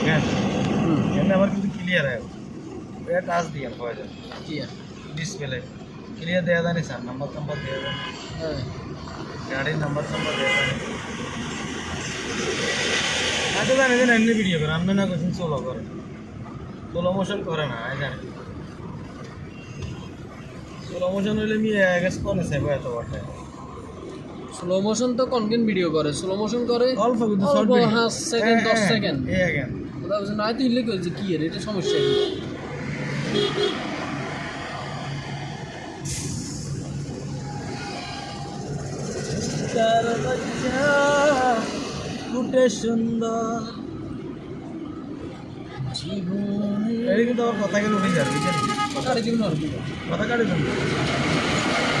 কেন এমনি আমার কিন্তু ক্লিয়ার হয় এটা টাচ দিয়ে পাওয়া যায় কি ডিসপ্লে ক্লিয়ার দেওয়া জানি স্যার নাম্বার টাম্বার দেওয়া জানি হ্যাঁ গাড়ির নাম্বার টাম্বার দেওয়া জানি আচ্ছা জানি যে এমনি ভিডিও করে আপনি না কোথাও সোলো করে সোলো মোশন করে না আমি জানি সোলো মোশন হইলে আমি গেস করে সেভ এত বটে স্লো মোশন তো কনকেন ভিডিও করে স্লো মোশন করে অল্প কিন্তু শর্ট অল্প ভিডিও পাঁচ সেকেন্ড দশ সেকেন্ড এই again ওটা বলছে না তুই ইলে করেছে কি এর এটা সমস্যা কি? ফুটে সুন্দর। জীবনে এই কিন্তু আমার কথা গেলে উঠে যাবে কথা কাটে দিন কথা কাটি দিই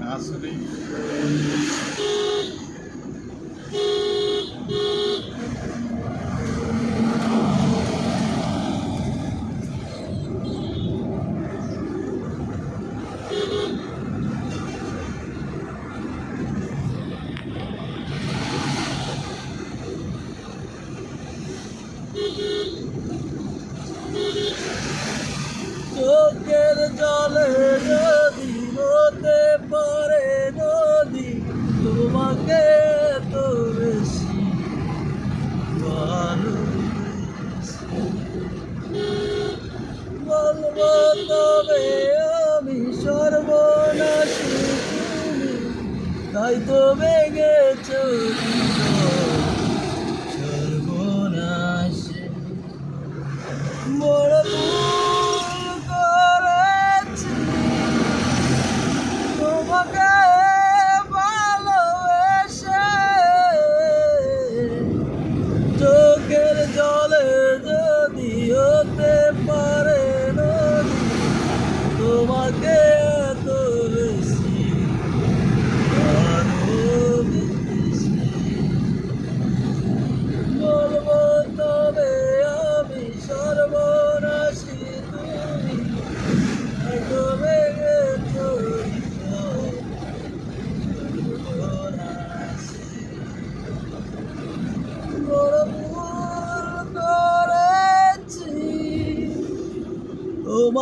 করে তোমাকে তো বেশি। বলব তবে আমি সর্বনাশী তাই তো ভেঙেছ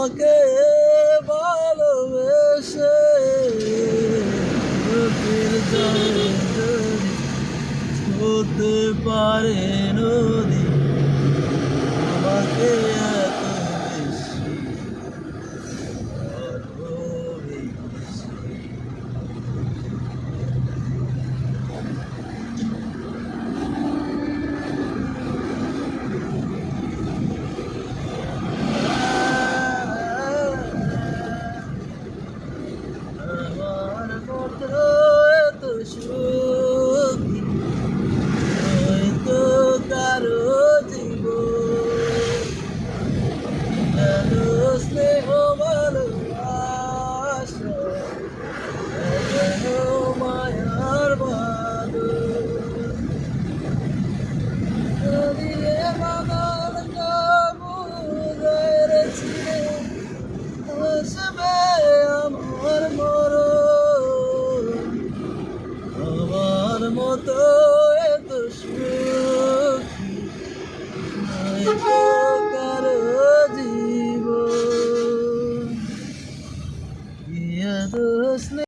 তোমাকে ভালোবেসে হতে পারে। Thank you.